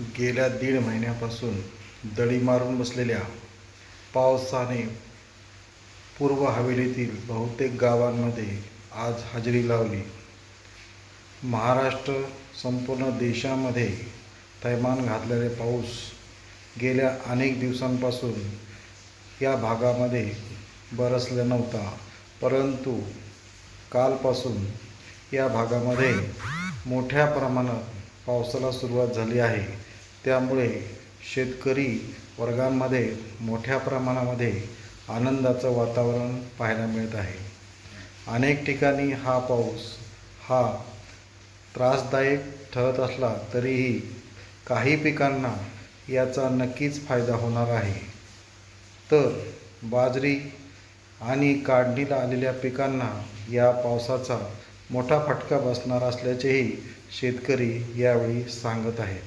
गेल्या दीड महिन्यापासून दडी मारून बसलेल्या पावसाने पूर्व हवेलीतील बहुतेक गावांमध्ये आज हजेरी लावली. महाराष्ट्र संपूर्ण देशामध्ये थैमान घातलेले पाऊस गेल्या अनेक दिवसांपासून या भागामध्ये बरसला नव्हता परंतु कालपासून या भागामध्ये मोठ्या प्रमाणात पावसाला सुरुवात झाली आहे. त्यामुळे शेतकरी वर्गांमध्ये मोठ्या प्रमाणामध्ये आनंदाचं वातावरण पाहायला मिळत आहे. अनेक ठिकाणी हा पाऊस हा त्रासदायक ठरत असला तरीही काही पिकांना याचा नक्कीच फायदा होणार आहे. तर बाजरी आणि काढणीला आलेल्या पिकांना या पावसाचा मोठा फटका बसणार असल्याचेही शेतकरी यावेळी सांगत आहेत.